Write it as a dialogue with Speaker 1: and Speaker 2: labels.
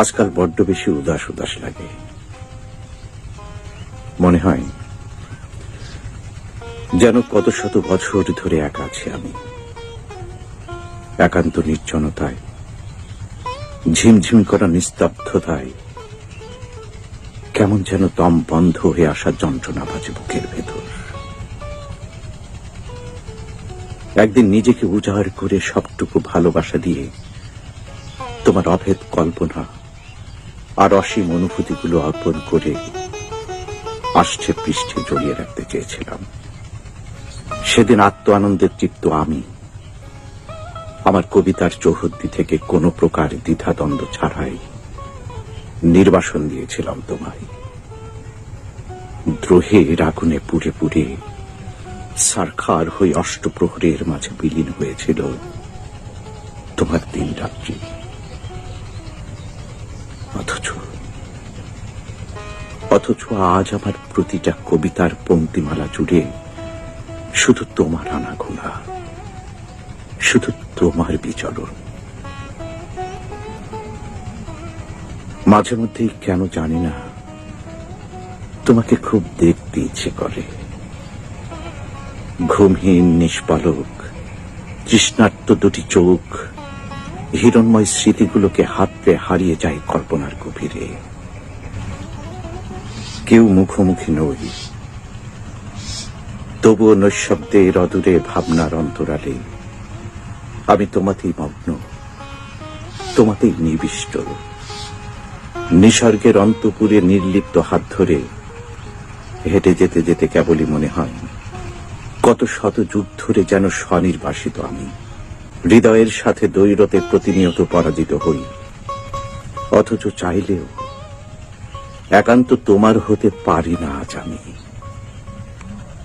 Speaker 1: আজকাল বড্ড বেশি উদাস উদাস লাগে। মনে হয় যেন কত শত বছর ধরে একা আছি আমি। একান্ত নির্জনতায়, ঝিমঝিম করা নিস্তব্ধতায়, কেমন যেন দম বন্ধ হয়ে আসা যন্ত্রণা বাজে বুকের ভেতর। একদিন নিজেকে উজাড় করে সবটুকু ভালোবাসা দিয়ে তোমার অভেদ কল্পনা আর অসীম অনুভূতিগুলো অর্পণ করে আষ্টে পৃষ্ঠে জড়িয়ে রাখতে চেয়েছিলাম। সেদিন আত্ম আনন্দের চিত্ত আমি, আমার কবিতার চৌহদ্দি থেকে কোনো প্রকার দ্বিধাদ্বন্দ্ব ছাড়াই নির্বাসন দিয়েছিলাম তোমায়। দ্রোহের আগুনে পুড়ে পুড়ে সারখার হয়ে অষ্টপ্রহরের মাঝে বিলীন হয়েছিল তোমার দিন রাত্রি অথচ অথচ আজ আমার প্রতিটা কবিতার পঙ্ক্তিমালা জুড়ে শুধু তোমার আনাগোনা, শুধু তোমার বিচরণ। মাঝে মধ্যেই কেন জানি না, তোমাকে খুব দেখতে ইচ্ছে করে। ঘুমহীন নিষ্পালক, তৃষ্ণার্ত দুটি চোখ হিরণময় স্মৃতিগুলোকে হাতড়ে হারিয়ে যায় কল্পনার গভীরে। কেউ মুখোমুখি নই। তবুও নৈশব্দের অদূরে ভাবনার অন্তরালে। আমি তোমাতেই মগ্ন। তোমাতেই নিবিষ্ট। নিসর্গের অন্তপুরে নির্লিপ্ত হাত ধরে হেঁটে যেতে যেতে কেবলই মনে হয়, কত শত যুগ ধরে যেন স্বনির্বাসিত আমি। হৃদয়ের সাথে দৈরতে প্রতিনিয়ত পরাজিত হই। অথচ চাইলেও একান্ত তোমার হতে পারি না আজ আমি।